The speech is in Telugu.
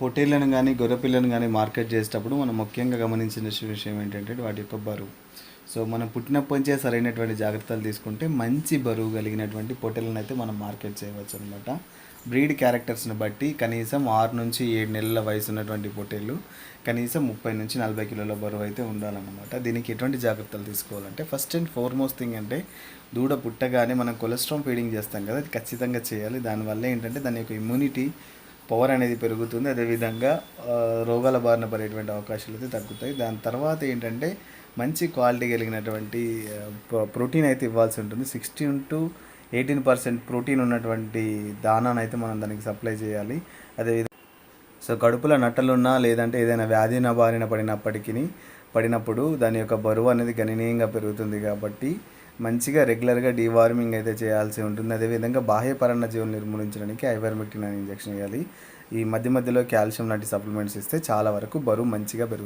పొట్టేళ్ళను కానీ గొర్రెపిల్లను కానీ మార్కెట్ చేసేటప్పుడు మనం ముఖ్యంగా గమనించిన విషయం ఏంటంటే వాటి యొక్క బరువు. సో మనం పుట్టినప్పటి నుంచే సరైనటువంటి జాగ్రత్తలు తీసుకుంటే మంచి బరువు కలిగినటువంటి పొట్టేళ్ళను అయితే మనం మార్కెట్ చేయవచ్చు అనమాట బ్రీడ్ క్యారెక్టర్స్ని బట్టి కనీసం ఆరు నుంచి ఏడు నెలల వయసు ఉన్నటువంటి పొట్టేళ్ళు కనీసం ముప్పై నుంచి నలభై కిలోల బరువు అయితే ఉండాలన్నమాట. దీనికి ఎటువంటి జాగ్రత్తలు తీసుకోవాలంటే ఫస్ట్ అండ్ ఫార్మోస్ట్ థింగ్ అంటే దూడ పుట్టగానే మనం కొలెస్ట్రాల్ ఫీడింగ్ చేస్తాం కదా అది ఖచ్చితంగా చేయాలి. దానివల్ల ఏంటంటే దాని యొక్క ఇమ్యూనిటీ పవర్ అనేది పెరుగుతుంది. అదేవిధంగా రోగాల బారిన పడేటువంటి అవకాశాలు అయితే తగ్గుతాయి. దాని తర్వాత ఏంటంటే మంచి క్వాలిటీ కలిగినటువంటి ప్రో- ప్రోటీన్ అయితే ఇవ్వాల్సి ఉంటుంది. Sixteen to eighteen percent protein ఉన్నటువంటి దానాన్ని అయితే మనం దానికి సప్లై చేయాలి. అదేవిధంగా సో కడుపులో నట్టలున్నా లేదంటే ఏదైనా వ్యాధిన బారిన పడినప్పటికీ పడినప్పుడు దాని యొక్క బరువు అనేది గణనీయంగా పెరుగుతుంది కాబట్టి మంచిగా రెగ్యులర్గా డీవార్మింగ్ అయితే చేయాల్సి ఉంటుంది. అదేవిధంగా బాహ్య పరణ జీవులు నిర్మూలించడానికి ఐవర్మెక్టిన్ అనే ఇంజెక్షన్ వేయాలి. ఈ మధ్య మధ్యలో కాల్షియం లాంటి సప్లిమెంట్స్ ఇస్తే చాలా వరకు బరువు మంచిగా పెరుగుతుంది.